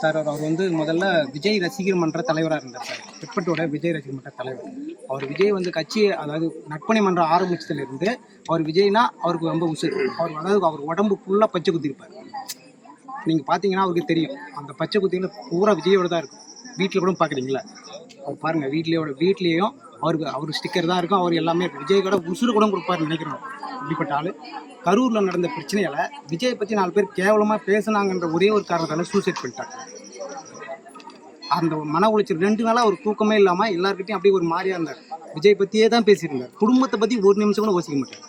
Sir அவர் வந்து முதல்ல விஜய் ரசிகர் மன்ற தலைவராக இருந்தார் சார். பிற்பட்டோட விஜய் ரசிகர் மன்ற தலைவர். அவர் விஜய் வந்து கட்சி அதாவது நட்பணி மன்றம் ஆரம்பிச்சதுலேருந்து அவர் விஜய்னா அவருக்கு ரொம்ப உசுர் அவர் அதாவது அவர் உடம்பு ஃபுல்லாக பச்சை குத்திருப்பார். நீங்கள் பார்த்தீங்கன்னா அவருக்கு தெரியும். அந்த பச்சை குத்தியில் பூரா விஜயோட தான் இருக்கும். வீட்டில் கூட பார்க்குறீங்களா அவர் பாருங்கள் வீட்லேயோட வீட்லேயும் அவருக்கு அவர் ஸ்டிக்கர் தான் இருக்கும். அவர் எல்லாமே விஜய் கூட உசுறு கூட கொடுப்பாரு நினைக்கிறோம். இப்படிப்பட்ட ஆள். கரூரில் நடந்த பிரச்சனையில் விஜய் பற்றி நாலு பேர் கேவலமாக பேசுனாங்கன்ற ஒரே ஒரு காரணத்தால் சூசைட் பண்ணிட்டாங்க. அந்த மன உளைச்சல் ரெண்டு நாளாக அவர் தூக்கமே இல்லாமல் எல்லாருக்கிட்டையும் அப்படியே ஒரு மாதிரியாக இருந்தார். விஜய் பற்றியே தான் பேசியிருந்தார். குடும்பத்தை பற்றி ஒரு நிமிஷம் கூட யோசிக்க மாட்டார்.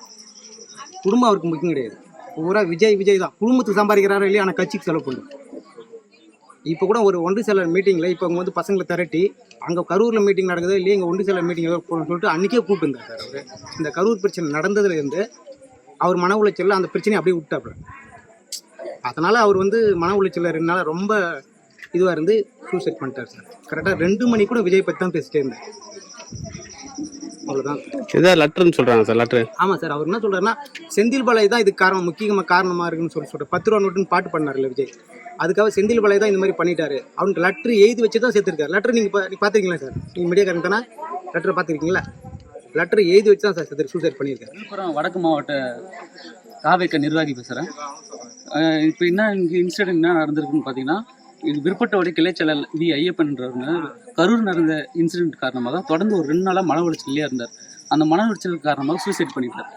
குடும்பம் அவருக்கு முக்கியம் கிடையாது. பூரா விஜய் விஜய் தான். குடும்பத்துக்கு சம்பாதிக்கிறாரோ இல்லையா? ஆனால் கட்சிக்கு செலவு பண்ணுவோம் இப்போ கூட ஒரு ஒன்று சில மீட்டிங்கில் இப்போ அவங்க வந்து பசங்களை திரட்டி அங்கே கரூரில் மீட்டிங் நடக்குது இல்லையா இங்கே ஒன்று சில மீட்டிங் போகணும்னு சொல்லிட்டு அன்றைக்கே கூப்பிட்டுங்க சார் அவர். இந்த கரூர் பிரச்சனை நடந்ததுலேருந்து அவர் மன உளைச்சலில் அந்த பிரச்சனையை அப்படியே விட்டாப்புல. அதனால் அவர் வந்து மன உளைச்சலில் இருந்தனால ரொம்ப இதுவாக இருந்து சூசைட் பண்ணிட்டார் சார். கரெக்டாக ரெண்டு மணி கூட விஜய் பற்றி தான் பேசிட்டே இருந்தேன் அவ்வளோதான் ஏதாவது லெட்டர்னு சொல்றாங்க சார் லெட்டர் ஆமாம் சார் அவர் என்ன சொல்றாருன்னா செந்தில் பாலாஜி தான் இதுக்கு காரணம் முக்கியமாக காரணமாக இருக்குன்னு சொல்லி சொல்கிறார் பத்து ரூபா நோட்டுன்னு பாட்டு பண்ணார்ல விஜய். அதுக்காக செந்தில் பாலாஜி தான் இந்த மாதிரி பண்ணிட்டாரு. அவனுக்கு லெட்ரு எழுதி வச்சு தான் சேர்த்துருக்காரு லெட்டர் நீங்கள் பார்த்துருக்கீங்களா சார்? நீங்கள் மீடியாக்காரன் தானே? லெட்டர் பார்த்துருக்கீங்களா லெட்டர் எழுதி வச்சு தான் சார் செத்து சூசைட் பண்ணியிருக்காரு. வடக்கு மாவட்ட காவேக்க நிர்வாகி பேசுகிறேன் இப்போ என்ன இங்கே இன்சிடென்ட் என்ன நடந்திருக்குன்னு பார்த்தீங்கன்னா எங்கள் விருப்பட்டோடைய கிளைச்சலல் வி ஐயப்பன்றவங்க கரூர் நடந்த இன்சிடென்ட் காரணமாக தொடர்ந்து ஒரு ரெண்டு நாளாக மன உளைச்சல்லே இருந்தார். அந்த மன உளைச்சல் காரணமாக சூசைட் பண்ணிட்டார்.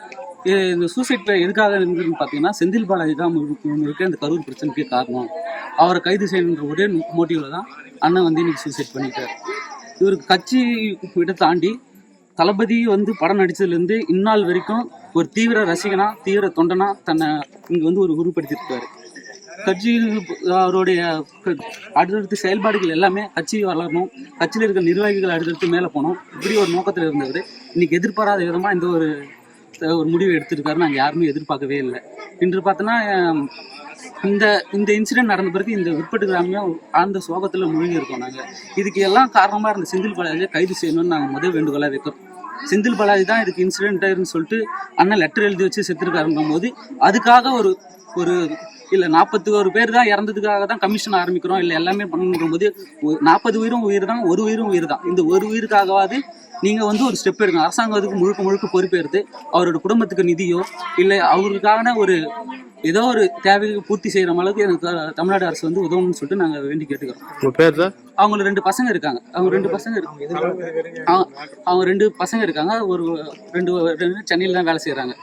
இந்த சூசைட் எதுக்காக இருந்ததுன்னு பார்த்தீங்கன்னா செந்தில் பாலாஜி தான் இருக்க. இந்த கரூர் பிரச்சனைக்கு காரணம். அவரை கைது செய்யணுன்ற ஒரே மோட்டிவில் தான் அண்ணன் வந்து இன்னைக்கு சூசைட் பண்ணிட்டார். இவருக்கு கட்சி விட தாண்டி தளபதி வந்து படம் நடித்ததுலேருந்து இந்நாள் வரைக்கும் ஒரு தீவிர ரசிகனா தீவிர தொண்டனா தன்னை இங்கே வந்து ஒரு உருப்படுத்தியிருக்காரு. கட்சிகள் அவருடைய அடுத்தடுத்து செயல்பாடுகள் எல்லாமே கட்சி வளரணும். கட்சியில் இருக்கிற நிர்வாகிகள் அடுத்தடுத்து மேலே போகணும். இப்படி ஒரு நோக்கத்தில் இருந்தவர். இன்னைக்கு எதிர்பாராத விதமாக இந்த ஒரு ஒரு முடிவு எடுத்திருக்காரு நாங்கள் யாருமே எதிர்பார்க்கவே இல்லை. இன்று பார்த்தோன்னா இந்த இந்த இன்சிடென்ட் நடந்த பிறகு இந்த விற்பட்டு கிராமியம் ஆழ்ந்த சோகத்தில் மூழ்கி இருக்கோம் நாங்கள் இதுக்கு எல்லாம் காரணமாக இருந்த செந்தில் பாலாஜியை கைது செய்யணும்னு நாங்கள் முதல் வேண்டுகோளாக வைக்கிறோம் செந்தில் பாலாஜி தான் இதுக்கு இன்சிடென்ட் ஆயிருன்னு சொல்லிட்டு அண்ணன் லெட்டர் எழுதி வச்சு செத்துருக்காருங்கும் போது அதுக்காக ஒரு ஒரு இல்லை நாற்பத்தி ஒரு பேர் தான் இறந்ததுக்காக தான் கமிஷன் ஆரம்பிக்கிறோம். இல்லை எல்லாமே பண்ணணும் போது நாற்பது உயிரும் உயிர் தான் ஒரு உயிரும் உயிர் தான். இந்த ஒரு உயிருக்காகவாது நீங்கள் வந்து ஒரு ஸ்டெப் எடுங்க. அரசாங்கம் அதுக்கு முழுக்க முழுக்க பொறுப்பேற்று அவரோட குடும்பத்துக்கு நிதியோ இல்லை அவருக்கான ஒரு ஏதோ ஒரு தேவையை பூர்த்தி செய்கிற அளவுக்கு எனக்கு தமிழ்நாடு அரசு வந்து உதவணும்னு சொல்லிட்டு நாங்கள் வேண்டி கேட்டுக்கிறோம். பேர் சார் அவங்க ரெண்டு பசங்க இருக்காங்க. அவங்க ரெண்டு பசங்க இருக்காங்க அவங்க- அவங்க ரெண்டு பசங்க இருக்காங்க. ஒரு ரெண்டு ரெண்டு சென்னையில் தான் வேலை செய்கிறாங்க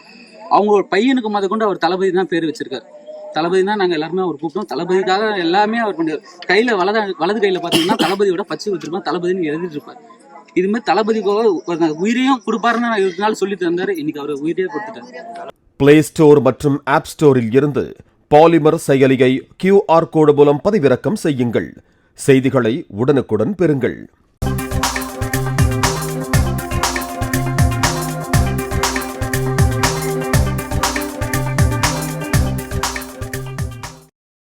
அவங்க ஒரு பையனுக்கு முத கொண்டு அவர் தளபதி தான் பேர் வச்சிருக்காரு. தளபதி தான் நாங்கள் எல்லாருமே அவர் கூப்பிட்டோம். தளபதிக்காக எல்லாமே அவர் பண்ணுவார் கையில் வலது வலது கையில் பார்த்தீங்கன்னா தளபதியோட பச்சை வச்சிருப்போம் தளபதினு எழுதிட்டு இருப்பார். இது மாதிரி தளபதிக்காக உயிரையும் கொடுப்பாருன்னு நான் நாள் சொல்லி தந்தாரு இன்னைக்கு அவர் உயிரையே கொடுத்துட்டாரு. பிளே ஸ்டோர் மற்றும் ஆப் ஸ்டோரில் இருந்து பாலிமர் செயலியை கியூஆர் கோடு மூலம் பதிவிறக்கம் செய்யுங்கள். செய்திகளை உடனுக்குடன் பெறுங்கள்.